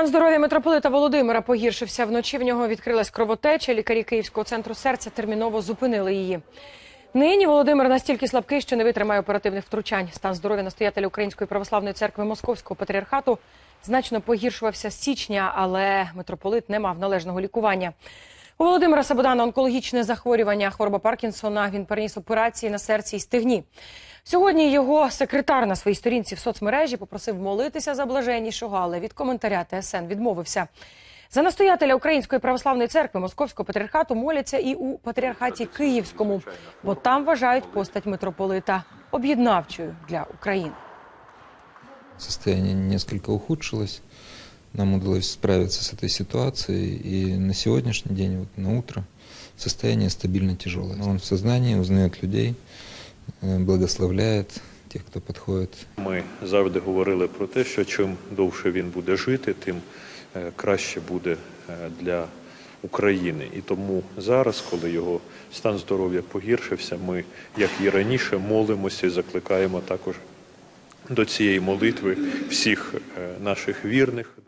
Стан здоров'я митрополита Володимира погіршився. Вночі в нього відкрилась кровотеча. Лікарі Київського центру серця терміново зупинили її. Нині Володимир настільки слабкий, що не витримає оперативних втручань. Стан здоров'я настоятеля Української православної церкви Московського патріархату значно погіршувався з січня, але митрополит не мав належного лікування. У Володимира Сабодана онкологічне захворювання, хвороба Паркінсона. Він переніс операції на серці і стегні. Сьогодні його секретар на своїй сторінці в соцмережі попросив молитися за блаженнішого, але від коментаря ТСН відмовився. За настоятеля Української православної церкви Московського патріархату моляться і у патріархаті Київському, бо там вважають постать митрополита об'єднавчою для України. Состояние несколько ухудшилось. Нам удалось справиться с этой ситуацией. И на сегодняшний день, вот на утро, состояние стабильно тяжелое. Он в сознании, узнает людей, э, благословляет тех, кто подходит. Ми завжди говорили про те, що чим довше він буде жити, тим е, краще буде е, для України. І тому зараз, коли його стан здоров'я погіршився, ми, як і раніше, молимося і закликаємо також до цієї молитви всіх е, наших вірних.